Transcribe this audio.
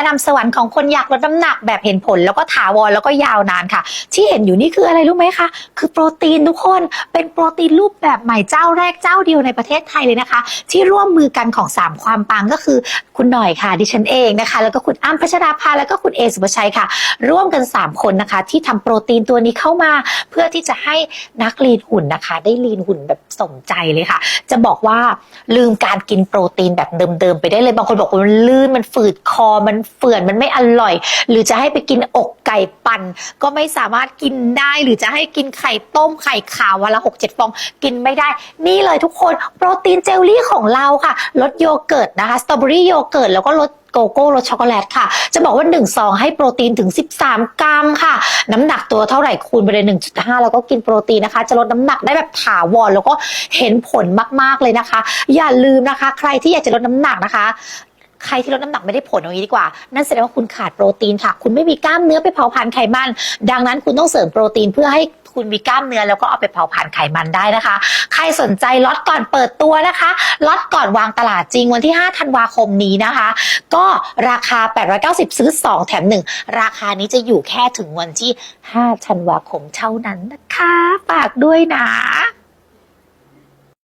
นะนำสวรรค์ของคนอยากลดน้ำหนักแบบเห็นผล แล้วก็ถาวรแล้วก็ยาวนานค่ะ ที่เห็นอยู่นี่คืออะไรรู้ไหมคะ คือโปรตีนทุกคนเป็นโปรตีนรูปแบบใหม่เจ้าแรกเจ้าเดียวในประเทศไทยเลยนะคะ ที่ร่วมมือกันของ 3 ความปังก็คือคุณหน่อยค่ะดิฉันเองนะคะ แล้วก็คุณอ้ำพัชราภาแล้วก็คุณเอสุภชัยค่ะ ร่วมกัน 3 คนนะคะ ที่ทำโปรตีนตัวนี้เข้ามา เพื่อที่จะให้นักลีนหุ่นนะคะ ได้ลีนหุ่นแบบสมใจเลยค่ะ จะบอกว่าลืมการกินโปรตีนแบบเดิมๆไปได้เลยบางคนบอกว่ามันลื่นมันฝืดคอมันเฟื่อนมันไม่อร่อย หรือจะให้ไปกินอกไก่ปั่น ก็ไม่สามารถกินได้หรือจะให้กินไข่ต้มไข่ขาววันละหกเจ็ดฟอง กินไม่ได้ นี่เลยทุกคนโปรตีนเจลลี่ของเราค่ะลดโยเกิร์ตนะคะสตรอเบอรี่โยเกิร์ตแล้วก็ลดโกโก้รสช็อกโกแลตค่ะ จะบอกว่า1ซองให้โปรตีนถึง 13 กรัมค่ะ น้ำหนักตัวเท่าไหร่คูณไปเลย1.5 แล้วก็กินโปรตีนนะคะ จะลดน้ำหนักได้แบบถาวรแล้วก็เห็นผลมากๆเลยนะคะ อย่าลืมนะคะ ใครที่อยากจะลดน้ำหนักนะคะ ใครที่ลดน้ำหนักไม่ได้ผลอย่างนี้ดีกว่า นั่นแสดงว่าคุณขาดโปรตีนค่ะ คุณไม่มีกล้ามเนื้อไปเผาผลาญไขมัน ดังนั้นคุณต้องเสริมโปรตีนเพื่อให้คุณมีกล้ามเนื้อแล้วก็เอาไปเผาผลาญไขมันได้นะคะ ใครสนใจล็อตก่อนเปิดตัวนะคะล็อตก่อนวางตลาดจริงวันที่ 5 ธันวาคมนี้นะคะ ก็ราคา 890 ซื้อ 2 แถม 1 ราคานี้จะอยู่แค่ถึงวันที่ 5 ธันวาคมเท่านั้นนะคะ ฝากด้วยนะ